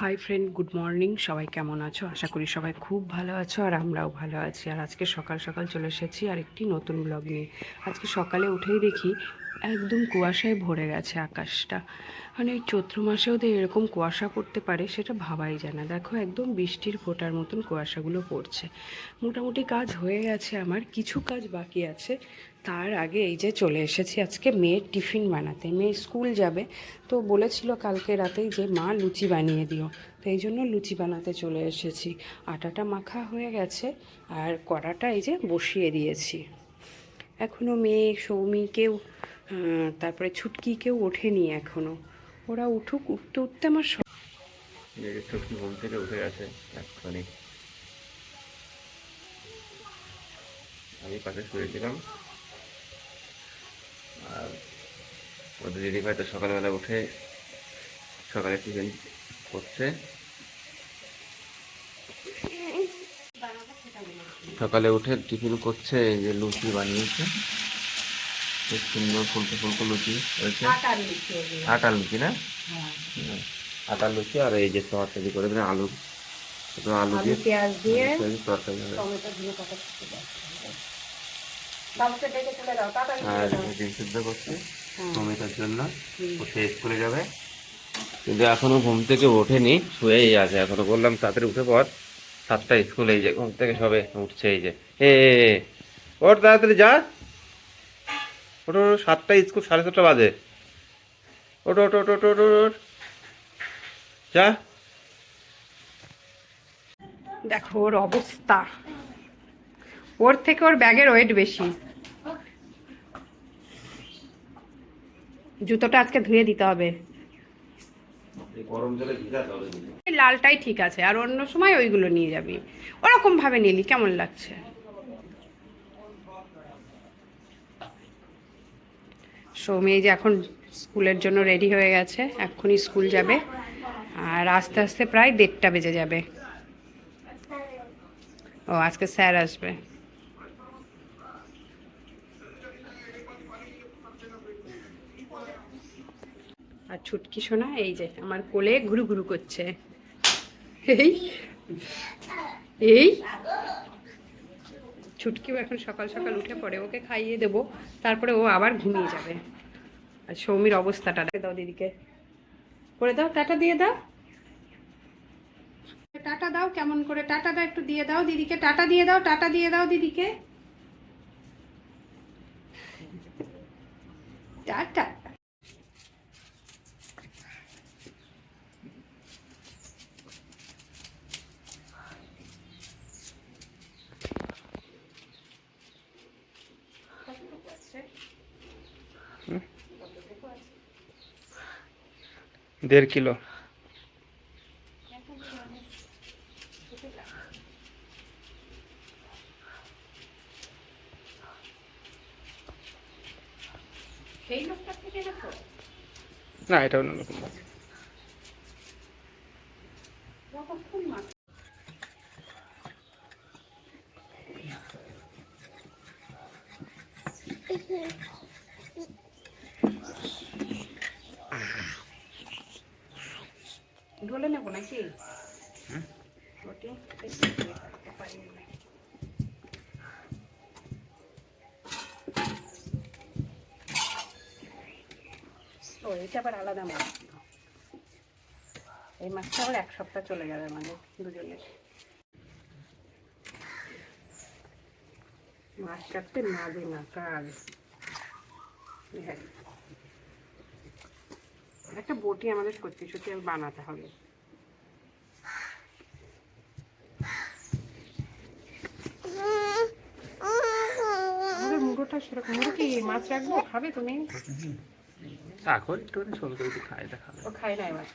Hi friend good morning সবাই কেমন আছো? আশা করি সবাই খুব ভালো আছো আর আমরাও ভালো আছি। আর আজকে সকাল সকাল চলে এসেছি আর একটি নতুন ব্লগ নিয়ে। আজকে সকালে উঠেই দেখি একদম কুয়াশায় ভরে গেছে আকাশটা। মানে চৈত্র মাসেও তো এরকম কুয়াশা পড়তে পারে, সেটা ভাবাই যায় না। দেখো, একদম বৃষ্টির ফোটার মতন কুয়াশাগুলো পড়ছে। মোটামুটি কাজ হয়ে গেছে আমার, কিছু কাজ বাকি আছে। তার আগে এই যে চলে এসেছি আজকে মেয়ের টিফিন বানাতে। মেয়ে স্কুল যাবে, তো বলেছিল কালকে রাতেই যে, মা, লুচি বানিয়ে দিও। তো এই জন্য লুচি বানাতে চলে এসেছি। আটাটা মাখা হয়ে গেছে, আর কড়াটা এই যে বসিয়ে দিয়েছি। এখনও মেয়ে সৌমিকেও তারপরে ছুটকি কেউ ওঠেনি এখনও ওরা উঠুক, উঠতে উঠতে আমার স- ছুটকি ঘুম থেকে উঠে গেছে এক্ষুনি। আমি পাশে শুয়েছিলাম। আর ওদের দিদি ভাই তো সকালবেলা উঠে সকালে টিফিন করছে। সকালে উঠে টিফিন করছে এই যে লুচি বানিয়েছে। খুব সুন্দর ফুলকো ফুলকো লুচি হয়েছে আটার লুচি না? হুম। আটার লুচি আর এই যে তরকারি করে দেবেন আলু। আলু দিয়ে পেঁয়াজ দিয়ে তরকারি আর। ডিম সিদ্ধ করছি হ্যাঁ। টমেটোর জন্য। হুম। স্কুলে যাবে। কিন্তু এখনও ঘুম থেকে ওঠেনি শুয়েই আছে। এখনও বললাম তাড়াতাড়ি উঠে পর সাতটা স্কুল এই যে, ঘুম থেকে সবে উঠছে এই যে। এ ওর তাড়াতাড়ি, যা। ওটো সাতটা স্কুল, সাড়ে সাতটা বাজে। ওটো ওটো ওটো ওটো ওটো। যা। দেখো, ওর অবস্থা। ওর থেকে ওর ব্যাগের ওয়েট বেশি। জুতোটা আজকে ধুয়ে দিতে হবে এই গরম জলে ভিজাতে হবে এই লালটাই ঠিক আছে, আর অন্য সময় ওইগুলো নিয়ে যাবি। ওরকম ভাবে নিলি কেমন লাগছে? সৌমি যে এখন স্কুলের জন্য রেডি হয়ে গেছে, এক্ষুনি স্কুল যাবে, আর আস্তে আস্তে প্রায় দেড়টা বেজে যাবে। ও, আজকে স্যার আসবে। আর ছুটকি সোনা, এই যে আমার কোলে ঘুরু ঘুরু করছে। এই এই। ছুটকিও এখন সকাল সকাল উঠে পড়ে ওকে খাইয়ে দেবো, তারপরে ও আবার ঘুমিয়ে যাবে। আর সৌমির অবস্থাটা দাও দিদিকে। করে দাও, টাটা দিয়ে দাও। টাটা দাও কেমন করে, টাটা দাও একটু দিয়ে দাও দিদিকে, টাটা দিয়ে দাও, টাটা দিয়ে দাও দিদিকে। টাটা। দেড় কিলো। না এটা অন্যরকম ঢলে নেব নাকি? ও এটা আবার আলাদা মাছ। এই মাছটা আবার এক সপ্তাহ চলে যাবে আমাদের দুজনের। মাছ কাটতে না দে না কাজ। একটা বটি আমাদের সত্যি সত্যি বানাতে হবে। আমাদের মুড়োটা সেরকম মুড়ো কি মাছ রাখব? খাবে তুমি? এখন একটু সব করে একটু খাই দেখাবে ও খায় না মাছ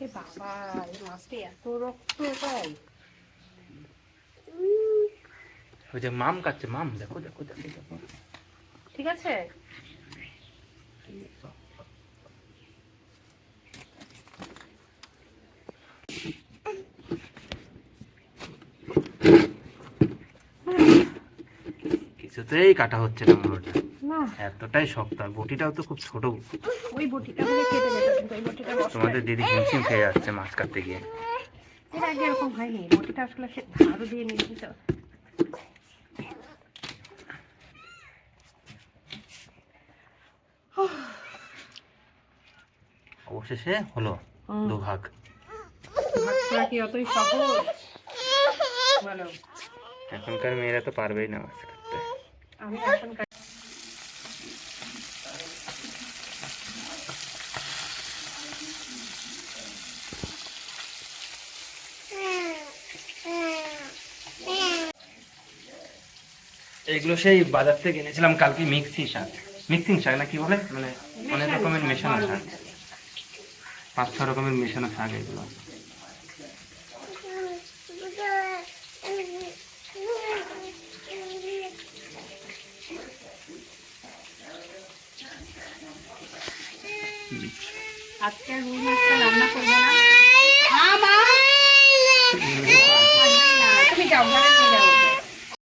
এ মাছটা এত রক্ত পাই ওই যে মাম কাচ্ছে মাম, দেখো দেখো দেখো দেখো। ঠিক আছে? কিছুতেই কাটা হচ্ছে না মুলোটা। না। এতটাই শক্ত আর বটিটাও তো খুব ছোট। ওই বটিটা মানে কেটে বসালে- তোমাদের দিদি হিমশিম খেয়ে যাচ্ছে মাছ কাটতে গিয়ে। এর আগে এরকম হয়নি বটিটা আসলে সে ধারও দিয়ে নিয়েছি। তো অবশেষে হলো। দুভাগ ভাগ। করা কি অতই সহজ? এখনকার মেয়েরা তো পারবেই না মাছ আমি এখন এগুলো সেই বাজার থেকে এনেছিলাম কালকে মিক্সি শাক। মিক্সিং শাক না কি বলে? মানে অনেক রকমের মেশানো শাক। পাঁচ ছ রকমের মেশানো শাক এগুলো। আজকে রুই মাছটা রান্না করব না। তুমি যাও